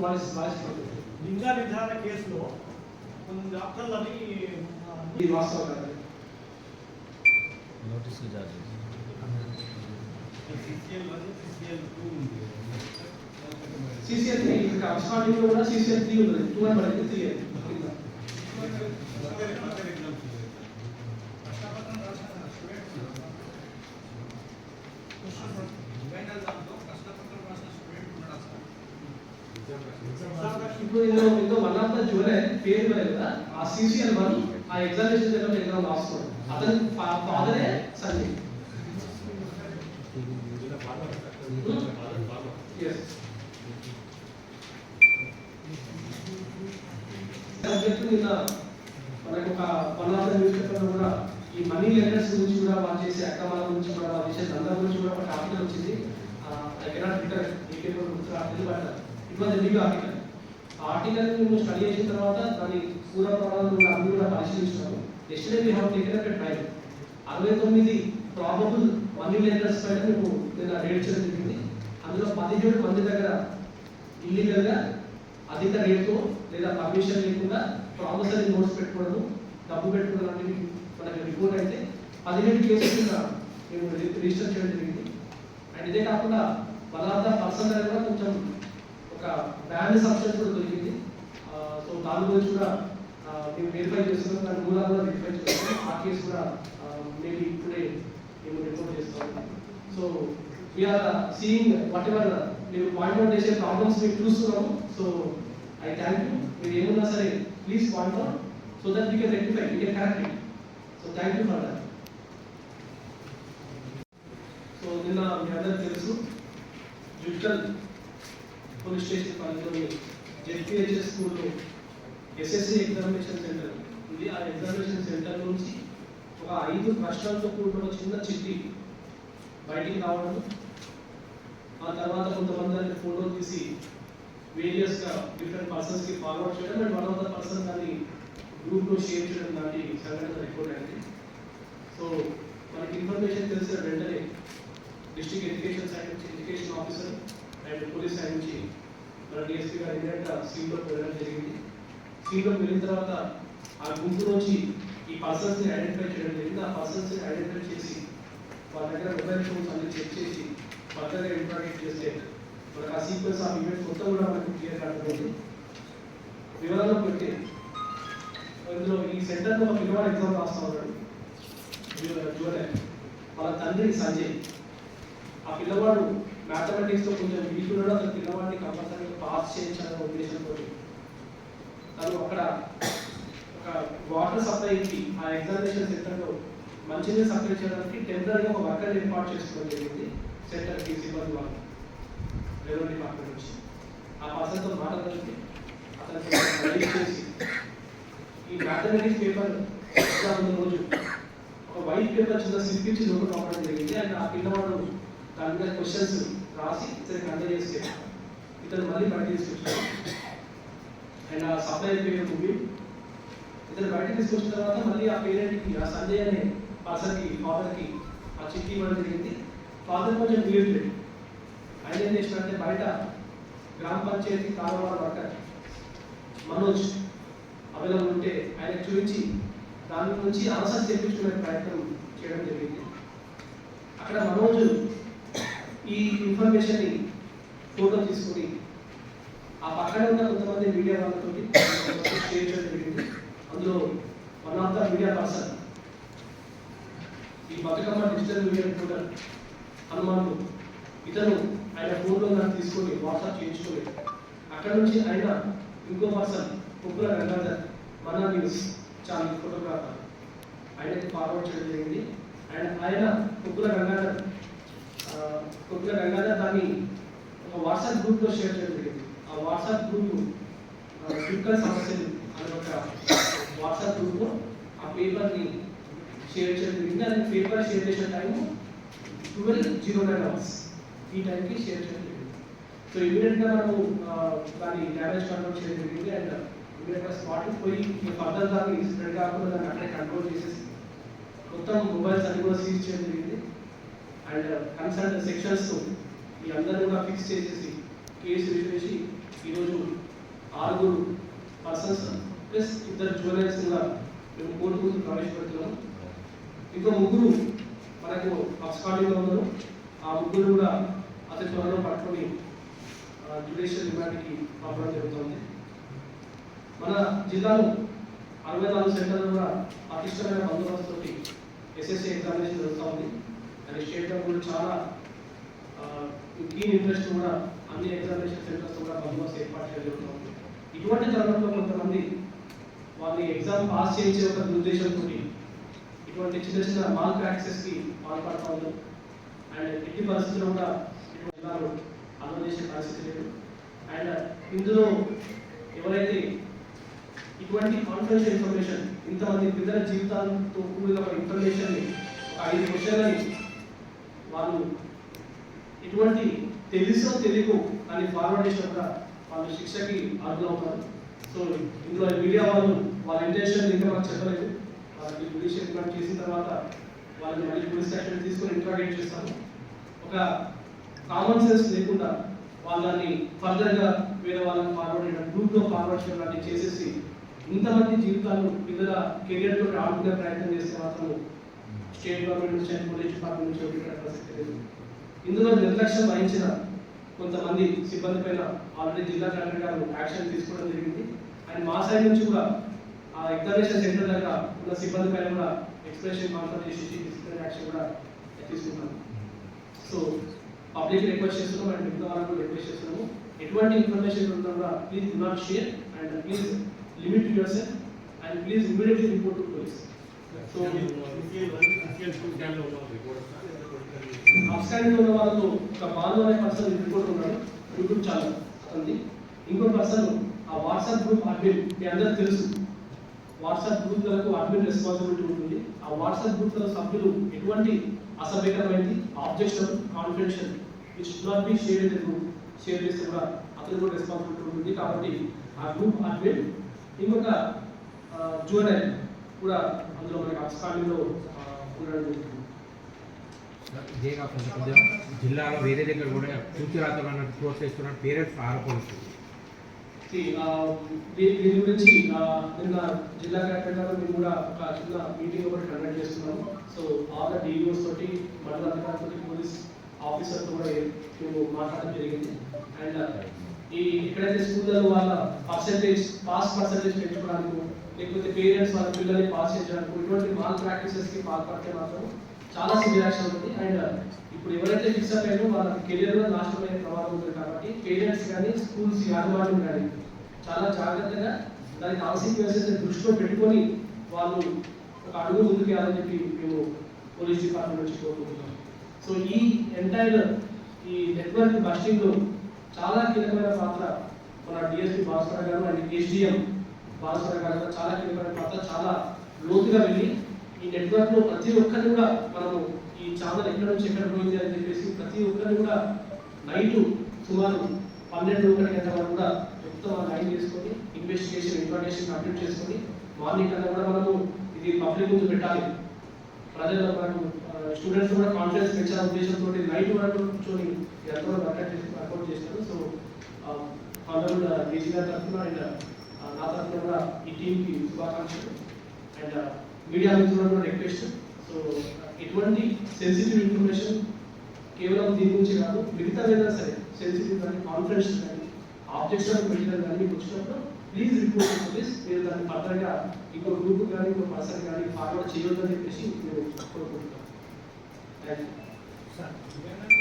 Voice voice లింగ నిర్ధారణ కేసులో కొన్ని డాక్టర్లని ఆ, ఇది వాస్తవం కాదు నోటీసులు జారీ చేసి సిసిఎల్ త్రీ ఇక్కడ స్టార్టింగ్లో కూడా సిసిఎల్ త్రీ ఉంది టూ అని పడింది త్రీ అని ఇప్పుడు ఇందులో ఇందులో వన్ పేరు కదా ఆ సిసిఎల్ వన్ ఆ ఎగ్జామినేషన్ ఎగ్జామ్ అతని ఫాదరే సంజయ్ సబ్జెక్ట్ నిన్న మనకు ఒక వన్ ఆఫ్ న్యూస్ పేపర్ కూడా ఈ మనీ లెండర్స్ గురించి కూడా వాళ్ళు చేసే అక్రమాల గురించి కూడా వాళ్ళు చేసే దందా గురించి కూడా ఒక ఆర్టికల్ వచ్చింది. ఐ కెనాట్ రిటర్ ఈ గుర్తు రాలేదు but it was article article మేము స్టడీ చేసిన తర్వాత దాని పూర్వ ప్రమాణాలు కూడా అన్ని కూడా పరిశీలించినాము. Yesterday we have taken up trial అరవై తొమ్మిది ప్రాబబుల్ మనీ లెండర్స్ పైన మేము నిన్న రేట్ చేయడం జరిగింది. అందులో పదిహేడు మంది దగ్గర ఇల్లీగల్గా అధిక రేటు లేదా పర్మిషన్ లేకుండా ప్రామిసరీ నోట్స్ పెట్టుకోవడం డబ్బు పెట్టుకోవడం లాంటివి మనకి రిపోర్ట్ అయితే పదిహేడు కేసులు కింద మేము రిజిస్టర్ చేయడం జరిగింది. అండ్ ఇదే కాకుండా పదార్థ పర్సన్ కూడా కొంచెం ఒక బ్యాన్ సబ్స్టెన్స్ కూడా దొరికింది. సో దాని గురించి కూడా మేము వెరిఫై చేస్తున్నాం. దాని మూలాలు కూడా వెరిఫై చేస్తున్నాం. ఆ కేసు కూడా మేబీ ఇప్పుడే మేము రిపోర్ట్ చేస్తాం. So we are seeing whatever మీరు పాయింట్ అవుట్ చేసే ప్రాబ్లమ్స్ మీకు చూస్తున్నాము. సో ఐ థ్యాంక్ యూ మీరు ఏమున్నా సరే please point out so that we can rectify we can correct it so thank you for that so నిన్న మీ అందరికీ తెలుసు జుడిషియల్ పోలీస్ స్టేషన్ పరిధిలోని జెడ్పిహెచ్ఎస్ స్కూల్లో ఎస్ఎస్సి ఎగ్జామినేషన్ సెంటర్ ఉంది. ఆ ఎగ్జామినేషన్ సెంటర్ నుంచి ఒక ఐదు ప్రశ్నలతో కూడిన ఒక చిన్న చిట్టి బయటికి రావడం ఆ తర్వాత కొంతమంది దాన్ని ఫోటో తీసి వేరియస్గా డిఫరెంట్ పర్సన్స్కి ఫార్వర్డ్ చేయడం. And one of the person దాన్ని గ్రూప్లో షేర్ చేయడం లాంటి సంఘటన రిపోర్ట్ సో మనకి ఇన్ఫర్మేషన్ తెలిసిన వెంటనే డిస్ట్రిక్ట్ ఎడ్యుకేషన్ సైడ్ నుంచి education officer and police side నుంచి మన డిఎస్పీ గారు ఇమీడియట్ సీన్ వెళ్ళడం జరిగింది. సీన్ వెళ్ళిన తర్వాత ఆ గుంపు నుంచి ఈ పర్సన్స్ని ఐడెంటిఫై చేయడం జరిగింది. ఆ పర్సన్స్ని ఐడెంటిఫై చేసి వాళ్ళ దగ్గర మొబైల్ ఫోన్స్ అన్ని చెక్ చేసి ఫర్దర్గా ఇంట్రాగేట్ చేస్తే మనకు ఆ సీక్వెన్స్ ఆ ఈవెంట్ మొత్తం కూడా మనకి క్లియర్ అర్థమైంది వివరాలు పెడితే ఇందులో ఈ సెంటర్లో ఒక పిల్లవాడు ఎగ్జామ్ రాస్తా ఉన్నాడు. వాళ్ళ తండ్రి సంజయ్. ఆ పిల్లవాడు మ్యాథమెటిక్స్లో కొంచెం వీక్ ఉన్నాడు. అతను పిల్లవాడిని కంపల్సరీగా పాస్ చేయించాలనే ఉద్దేశంతో తను అక్కడ ఒక వాటర్ సప్లైకి ఆ ఎగ్జామినేషన్ సెంటర్లో మంచినీరు సప్లై చేయడానికి టెంపరీగా ఒక వర్కర్ ఏర్పాటు చేసుకోవడం జరిగింది. సెంటర్కి సిబ్బంది వాళ్ళు. రెవెన్యూ డిపార్ట్మెంట్ నుంచి. ఆ పర్సన్తో మాట్లాడితే చేసి ఈ మ్యాథమెటిక్స్ పేపర్ ఎగ్జామ్ ఉన్న రోజు ఒక వైట్ పేపర్ చిన్న స్లిప్ ఇచ్చి నోట్ పంపడం జరిగింది అండ్ ఆ పిల్లవాడు దాని మీద క్వశ్చన్స్ రాసి ఇతనికి అందజేస్తే ఇతను మళ్ళీ బయట తీసుకొచ్చాడు అండ్ ఆ సప్లై పేరు ముగి ఇతను బయట తీసుకొచ్చిన తర్వాత మళ్ళీ ఆ పేరెంట్కి ఆ సంజయ్ అనే పర్సన్కి ఫాదర్కి ఆ చిట్టి ఇవ్వడం జరిగింది ఫాదర్ కొంచెం క్లియర్ ఆయన ఏం చేసినట్టే బయట గ్రామ పంచాయతీ కాలువ వర్కర్ మనోజ్ అవైలబుల్ ఉంటే ఆయన చూపించి దాని నుంచి ఆన్సర్ తెప్పించుకునే ప్రయత్నం చేయడం జరిగింది. అక్కడ మనోజు ఈ ఇన్ఫర్మేషన్ని ఫోటో తీసుకుని ఆ పక్కన ఉన్న కొంతమంది మీడియా వాళ్ళతో షేర్ చేయడం జరిగింది. అందులో one of the media person ఈ Bathukamma digital media reporter Hanuman ఇతను ఆయన ఫోన్లో నాకు తీసుకొని వాట్సాప్ చేయించుకొని అక్కడ నుంచి ఆయన ఇంకో పర్సన్ కుక్కుల గంగాధర్ మన న్యూస్ ఛానల్ ఫోటోగ్రాఫర్ ఆయనకి ఫార్వర్డ్ చేయడం జరిగింది. అండ్ ఆయన కుక్కుల గంగాధర్ ఆ, గంగాధర్ దాన్ని ఒక వాట్సాప్ గ్రూప్లో షేర్ చేయడం జరిగింది. ఆ వాట్సాప్ గ్రూప్ క్లిక్కర్ సమస్యలు అనే ఒక వాట్సాప్ గ్రూప్లో ఆ పేపర్ని షేర్ చేయడం జరిగింది. అది పేపర్ షేర్ చేసిన time twelve zero nine hours ఈ టైంకి షేర్ చేయడం జరిగింది. సో ఇమీడియట్గా మనము దాన్ని డ్యామేజ్ కంట్రోల్ చేయడం జరిగింది. అండ్ మీరు అక్కడ పోయి ఈ ఫర్దర్ దాన్ని స్ప్రెడ్ కాకుండా దాన్ని అక్కడే కంట్రోల్ చేసేసి మొత్తం మొబైల్స్ అన్ని కూడా సీజ్ చేయడం జరిగింది అండ్ కన్సర్న్ సెక్షన్స్ ఈ అందరూ కూడా ఫిక్స్ చేసేసి కేసు రిజిస్టర్ ఈరోజు ఆరుగురు పర్సన్స్ ప్లస్ ఇద్దరు జూనియర్స్ కూడా మేము కోర్టు ముందు ప్రవేశపెడుతున్నాం. ఇంకా ముగ్గురు మనకు అబ్స్కాండింగ్లో ఉన్నారు. ఆ ముగ్గురు కూడా అతి త్వరలో పట్టుకొని జ్యుడిషియల్ రిమాండ్కి పంపడం జరుగుతుంది. మన జిల్లాలో అరవై నాలుగు సెంటర్లు కూడా పటిష్టమైన బందోబస్తుతోటి ఎస్ఎస్సీ ఎగ్జామినేషన్ జరుగుతూ ఉంది. అండ్ స్టేట్ కూడా చాలా కీన్ ఇంట్రెస్ట్ కూడా అన్ని ఎగ్జామినేషన్ సెంటర్స్ కూడా బందోబస్తు ఏర్పాటు చేయగలుగుతూ ఉంది. ఇటువంటి తరుణంలో కొంతమంది వాళ్ళని ఎగ్జామ్ పాస్ చేయించే ఒక ఉద్దేశంతో ఇటువంటి చిన్న చిన్న మాల్ ప్రాక్టీసెస్కి పాల్పడతా ఉన్నారు అండ్ ఎట్టి పరిస్థితుల్లో కూడా జిల్లాలో అమలు చేసే పరిస్థితి లేదు. అండ్ ఇందులో ఎవరైతే ఇటువంటి కాన్ఫిడెన్షియల్ ఇన్ఫర్మేషన్ ఇంతమంది పిల్లల జీవితాలతో కూడిన ఒక ఇన్ఫర్మేషన్ ఒక ఐదు విషయాలని వాళ్ళు ఎటువంటి తెలుసో తెలుగు అని ఫార్వర్డ్ చేసినప్పుడు వాళ్ళు శిక్షకి అర్థమవుతారు సో ఇందులో మీడియా వాళ్ళు వాళ్ళ ఇంటెన్షన్ ఇంకా మనకు చెప్పలేదు. వాళ్ళకి పోలీస్ రిమాండ్ చేసిన తర్వాత వాళ్ళని మళ్ళీ పోలీస్ స్టేషన్ తీసుకొని ఇంట్రాగేట్ చేస్తాము ఒక కామన్ సెన్స్ లేకుండా వాళ్ళని ఫర్దర్గా వేరే వాళ్ళని ఫార్వర్డ్ చేయడం గ్రూప్లో ఫార్వర్డ్ చేయడం లాంటివి చేసేసి ఇంతమంది జీవితాలు పిల్లల కెరియర్తో ఆడుకునే ప్రయత్నం చేస్తే మాత్రం స్టేట్ గవర్నమెంట్ నుంచి అండ్ పోలీస్ డిపార్ట్మెంట్ నుంచి ఒకటి ప్రసక్తి లేదు. ఇందులో నిర్లక్ష్యం వహించిన కొంతమంది సిబ్బంది పైన ఆల్రెడీ జిల్లా కలెక్టర్ గారు యాక్షన్ తీసుకోవడం జరిగింది. అండ్ మా సైడ్ నుంచి కూడా ఆ ఎగ్జామినేషన్ సెంటర్ దగ్గర ఉన్న సిబ్బంది పైన కూడా ఎక్స్ప్రెషన్ మాత్రం చేసి డిసిప్లినరీ యాక్షన్ కూడా తీసుకుంటాం సో పబ్లిక్ రిక్వెస్ట్ చేస్తున్నాం అండ్ మిగతా వాళ్ళకు రిక్వెస్ట్ చేస్తున్నాము. ఎటువంటి ఇన్ఫర్మేషన్ ఉందో కూడా please do not share and please yourself and please immediately report to police so absconding ఉన్న వాళ్ళతో ఒక బాలు అనే పర్సన్ రిపోర్ట్ ఉన్నాడు యూట్యూబ్ ఛానల్ ఉంది. ఇంకో పర్సన్ ఆ వాట్సాప్ గ్రూప్ అడ్మిన్ మీ అందరికి తెలుసు. వాట్సాప్ గ్రూప్లకు అడ్మిన్ రెస్పాన్సిబిలిటీ ఉంటుంది. ఆ వాట్సాప్ గ్రూప్ల సభ్యులు ఎటువంటి అసభ్యకరమైనది objection confidential which not be share in the group share చేస్తే కూడా అతను కూడా రెస్పాన్సిబిలిటీ ఉంటుంది. కాబట్టి ఆ గ్రూప్ అడ్మిన్ ఇంకొక జూనైల్ కూడా అందులో మనకి అబ్స్కాండింగ్లో ఉండడం జరుగుతుంది. ఇదే కాకుండా కొంచెం జిల్లాలో వేరే దగ్గర కూడా సూచిరాతలు అన్నట్టు ప్రోత్సహిస్తున్న పేరెంట్స్ ఆరోపణలు దీని గురించి నిన్న జిల్లా కలెక్టర్ గారు మేము కూడా ఒక చిన్న మీటింగ్ ఒకటి కండక్ట్ చేస్తున్నాము. సో ఆల్ ద డిఓస్ తోటి మండల అధికారులతో పోలీస్ ఆఫీసర్తో కూడా మేము మాట్లాడడం జరిగింది. అండ్ ఈ ఎక్కడైతే స్కూళ్ళలో వాళ్ళ పర్సెంటేజ్ పాస్ పర్సెంటేజ్ పెంచుకోవడానికి లేకపోతే పేరెంట్స్ వాళ్ళ పిల్లల్ని పాస్ చేయడానికి ఇటువంటి మాల్ ప్రాక్టీసెస్కి పాల్పడితే మాత్రం చాలా సివియర్ ఉంది. అండ్ uh, ఇప్పుడు ఎవరైతే ఫిక్స్ అయ్యారో వాళ్ళ కెరియర్లో నాశనమైన నాశనం ప్రమాదం కాబట్టి పేరెంట్స్ కానీ స్కూల్స్ యాజమాన్యం కానీ చాలా జాగ్రత్తగా దాని కాన్సిక్వెన్సెస్ దృష్టిలో పెట్టుకొని వాళ్ళు ఒక అడుగు ముందుకు వేయాలని చెప్పి మేము పోలీస్ డిపార్ట్మెంట్ నుంచి కోరుకుంటున్నాం. సో ఈ ఎంటైర్ ఈ నెట్వర్క్ బస్టింగ్లో చాలా కీలకమైన పాత్ర మన డిఎస్పీ భాస్కర్ గారు అండ్ ఎస్డిఎం భాస్కర్ గారు చాలా కీలకమైన పాత్ర చాలా లోతుగా వెళ్ళి ఈ నెట్వర్క్లో ప్రతి ఒక్కరిని కూడా మనము ఈ ఛానల్ ఎక్కడ నుంచి ఎక్కడ పోయింది అని చెప్పేసి ప్రతి ఒక్కరిని కూడా నైట్ సుమారు పన్నెండు ఒకటి గంటల వరకు కూడా మొత్తం లైన్ చేసుకొని ఇన్వెస్టిగేషన్ ఇన్ఫర్మేషన్ కంప్లీట్ చేసుకొని మార్నింగ్ కన్నా కూడా మనము ఇది పబ్లిక్ ముందు పెట్టాలి. ప్రజలు స్టూడెంట్స్ కూడా కాన్ఫిడెన్స్ పెంచాల ఉద్దేశంతో నైట్ వరకు కూర్చొని ఎంతో వర్కౌట్ చేసి వర్కౌట్ చేస్తారు సో ఫర్దర్ డీజీ గారి తరఫున అండ్ నా తరఫున కూడా ఈ టీంకి శుభాకాంక్షలు. అండ్ మీడియా మిత్రులను కూడా రిక్వెస్ట్ సో ఎటువంటి సెన్సిటివ్ ఇన్ఫర్మేషన్ కేవలం దీని గురించి కాదు మిగతా ఏదైనా సరే సెన్సిటివ్ కానీ కాన్ఫిడెన్స్ కానీ ఆబ్జెక్షన్ మెటీరియల్ కానీ మీకు వచ్చినప్పుడు ప్లీజ్ రిపోర్ట్ పోలీస్ మీరు దాన్ని భద్రంగా ఇంకో గ్రూప్ కానీ ఇంకో పర్సన్ కానీ ఫార్వర్డ్ చేయొద్దని చెప్పేసి మీరు కోరుకుంటున్నాం థ్యాంక్ యూ సార్